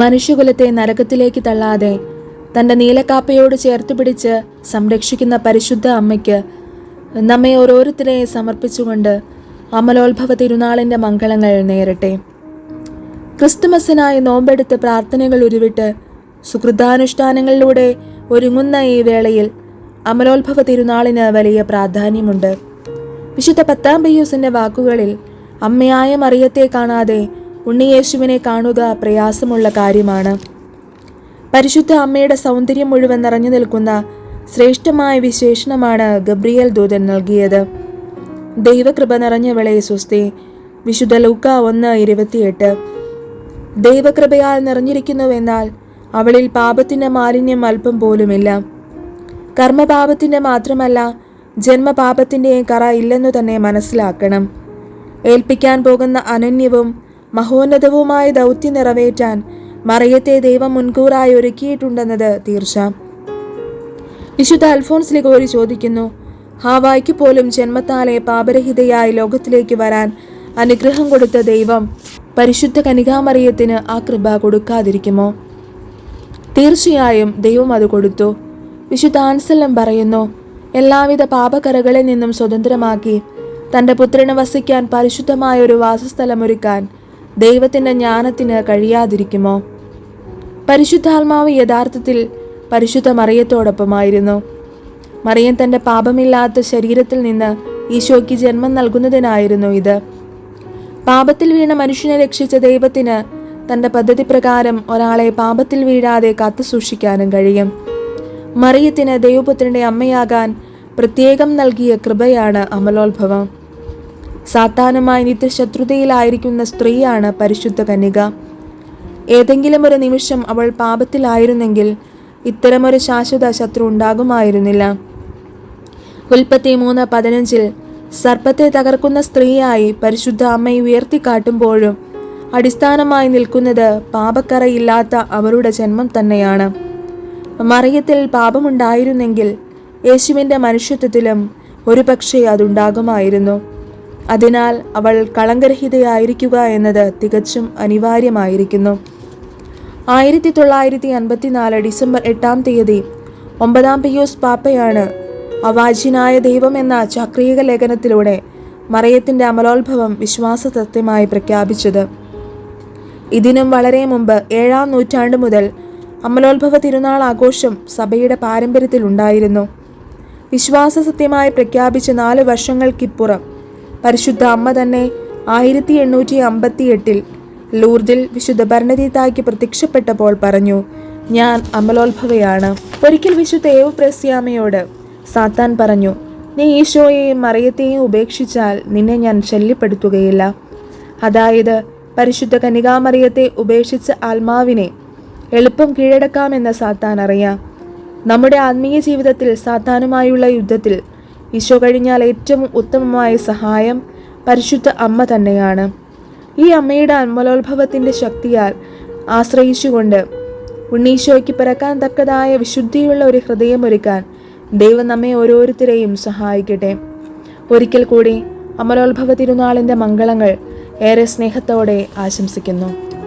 മനുഷ്യകുലത്തെ നരകത്തിലേക്ക് തള്ളാതെ തന്റെ നീലക്കാപ്പയോട് ചേർത്ത് പിടിച്ച് സംരക്ഷിക്കുന്ന പരിശുദ്ധ അമ്മയ്ക്ക് നമ്മെ ഓരോരുത്തരെയും സമർപ്പിച്ചുകൊണ്ട് അമലോത്ഭവ തിരുനാളിന്റെ മംഗളങ്ങൾ നേരട്ടെ. ക്രിസ്തുമസിനായി നോമ്പെടുത്ത് പ്രാർത്ഥനകൾ ഉരുവിട്ട് സുഹൃദാനുഷ്ഠാനങ്ങളിലൂടെ ഒരുങ്ങുന്ന ഈ വേളയിൽ അമലോത്ഭവ തിരുനാളിന് വലിയ പ്രാധാന്യമുണ്ട്. വിശുദ്ധ പത്താം പയ്യൂസിന്റെ വാക്കുകളിൽ അമ്മയായ മറിയത്തെ കാണാതെ ഉണ്ണിയേശുവിനെ കാണുക പ്രയാസമുള്ള കാര്യമാണ്. പരിശുദ്ധ അമ്മയുടെ സൗന്ദര്യം മുഴുവൻ നിറഞ്ഞു നിൽക്കുന്ന ശ്രേഷ്ഠമായ വിശേഷണമാണ് ഗബ്രിയേൽ ദൂതൻ നൽകിയത്. ദൈവകൃപ നിറഞ്ഞവളെ സുസ്തി വിശുദ്ധ ലൂക്ക ഒന്ന് ഇരുപത്തിയെട്ട്. ദൈവകൃപയാൽ നിറഞ്ഞിരിക്കുന്നുവെന്നാൽ അവളിൽ പാപത്തിന്റെ മാലിന്യം അല്പം പോലുമില്ല. കർമ്മപാപത്തിന്റെ മാത്രമല്ല ജന്മപാപത്തിന്റെയും കറ ഇല്ലെന്നു തന്നെ മനസ്സിലാക്കണം. ഏൽപ്പിക്കാൻ പോകുന്ന അനന്യവും മഹോന്നതവുമായ ദൗത്യം നിറവേറ്റാൻ മറിയത്തെ ദൈവം മുൻകൂറായി ഒരുക്കിയിട്ടുണ്ടെന്നത് തീർച്ച. വിശുദ്ധ അൽഫോൺസ് ലിഗോരി ചോദിക്കുന്നു ഹാവായ്ക്ക് പോലും ജന്മത്താലെ പാപരഹിതയായി ലോകത്തിലേക്ക് വരാൻ അനുഗ്രഹം കൊടുത്ത ദൈവം പരിശുദ്ധ കനികാമറിയത്തിന് ആ കൃപ കൊടുക്കാതിരിക്കുമോ? തീർച്ചയായും ദൈവം അത് കൊടുത്തു. വിശുദ്ധ ആൻസലം പറയുന്നു എല്ലാവിധ പാപകരകളിൽ നിന്നും സ്വതന്ത്രമാക്കി തന്റെ പുത്രനെ വസിക്കാൻ പരിശുദ്ധമായ ഒരു വാസസ്ഥലമൊരുക്കാൻ ദൈവത്തിന്റെ ജ്ഞാനത്തിന് കഴിയാതിരിക്കുമോ? പരിശുദ്ധാത്മാവ് യഥാർത്ഥത്തിൽ പരിശുദ്ധ മറിയത്തോടൊപ്പമായിരുന്നു. മറിയൻ തന്റെ പാപമില്ലാത്ത ശരീരത്തിൽ നിന്ന് ഈശോയ്ക്ക് ജന്മം നൽകുന്നതിനായിരുന്നു ഇത്. പാപത്തിൽ വീണ മനുഷ്യനെ രക്ഷിച്ച ദൈവത്തിന് തന്റെ പദ്ധതി പ്രകാരം ഒരാളെ പാപത്തിൽ വീഴാതെ കാത്തു സൂക്ഷിക്കാനും കഴിയും. മറിയത്തിന് ദൈവപുത്രന്റെ അമ്മയാകാൻ പ്രത്യേകം നൽകിയ കൃപയാണ് അമലോത്ഭവം. സാത്താനുമായി നിത്യശത്രുതയിലായിരിക്കുന്ന സ്ത്രീയാണ് പരിശുദ്ധ കന്യക. ഏതെങ്കിലും ഒരു നിമിഷം അവൾ പാപത്തിലായിരുന്നെങ്കിൽ ഇത്തരമൊരു ശാശ്വത ശത്രു ഉണ്ടാകുമായിരുന്നില്ല. ഉൽപ്പത്തി മൂന്ന് പതിനഞ്ചിൽ സർപ്പത്തെ തകർക്കുന്ന സ്ത്രീയായി പരിശുദ്ധ അമ്മയെ ഉയർത്തിക്കാട്ടുമ്പോഴും അടിസ്ഥാനമായി നിൽക്കുന്നത് പാപക്കറയില്ലാത്ത അവരുടെ ജന്മം തന്നെയാണ്. മറിയത്തിൽ പാപമുണ്ടായിരുന്നെങ്കിൽ യേശുവിന്റെ മനുഷ്യത്വത്തിലും ഒരുപക്ഷെ അതുണ്ടാകുമായിരുന്നു. അതിനാൽ അവൾ കളങ്കരഹിതയായിരിക്കുക എന്നത് തികച്ചും അനിവാര്യമായിരിക്കുന്നു. ആയിരത്തി തൊള്ളായിരത്തി അൻപത്തിനാല് ഡിസംബർ എട്ടാം തീയതി ഒമ്പതാം പിയൂസ് പാപ്പയാണ് അവാജിനായ ദൈവം എന്ന ചക്രീക ലേഖനത്തിലൂടെ മറയത്തിന്റെ അമലോത്ഭവം വിശ്വാസ തത്വമായി പ്രഖ്യാപിച്ചത്. ഇതിനും വളരെ മുമ്പ് ഏഴാം നൂറ്റാണ്ട് മുതൽ അമലോത്ഭവ തിരുനാൾ ആഘോഷം സഭയുടെ പാരമ്പര്യത്തിലുണ്ടായിരുന്നു വിശ്വാസ സത്യമായി പ്രഖ്യാപിച്ച നാല് വർഷങ്ങൾക്കിപ്പുറം പരിശുദ്ധ അമ്മ തന്നെ ആയിരത്തി എണ്ണൂറ്റി അമ്പത്തി എട്ടിൽ ലൂർദിൽ വിശുദ്ധ ഭരണതീതായ്ക്ക് പ്രത്യക്ഷപ്പെട്ടപ്പോൾ പറഞ്ഞു ഞാൻ അമലോത്ഭവയാണ്. ഒരിക്കൽ വിശുദ്ധ ഏവ് പ്രസ്യാമയോട് സാത്താൻ പറഞ്ഞു നീ ഈശോയെയും മറിയത്തെയും ഉപേക്ഷിച്ചാൽ നിന്നെ ഞാൻ ശല്യപ്പെടുത്തുകയില്ല. അതായത് പരിശുദ്ധ കനികാമറിയത്തെ ഉപേക്ഷിച്ച ആത്മാവിനെ എളുപ്പം കീഴടക്കാമെന്ന് സാത്താൻ അറിയാം. നമ്മുടെ ആത്മീയ ജീവിതത്തിൽ സാത്താനുമായുള്ള യുദ്ധത്തിൽ ഈശോ കഴിഞ്ഞാൽ ഏറ്റവും ഉത്തമമായ സഹായം പരിശുദ്ധ അമ്മ തന്നെയാണ്. ഈ അമ്മയുടെ അന്മലോത്ഭവത്തിന്റെ ശക്തിയാൽ ആശ്രയിച്ചുകൊണ്ട് ഉണ്ണീശോയ്ക്ക് പിറക്കാൻ തക്കതായ വിശുദ്ധിയുള്ള ഒരു ഹൃദയം ഒരുക്കാൻ ദൈവം നമ്മെ ഓരോരുത്തരെയും സഹായിക്കട്ടെ. ഒരിക്കൽ കൂടി അമലോത്ഭവ തിരുനാളിന്റെ മംഗളങ്ങൾ ഏറെ സ്നേഹത്തോടെ ആശംസിക്കുന്നു.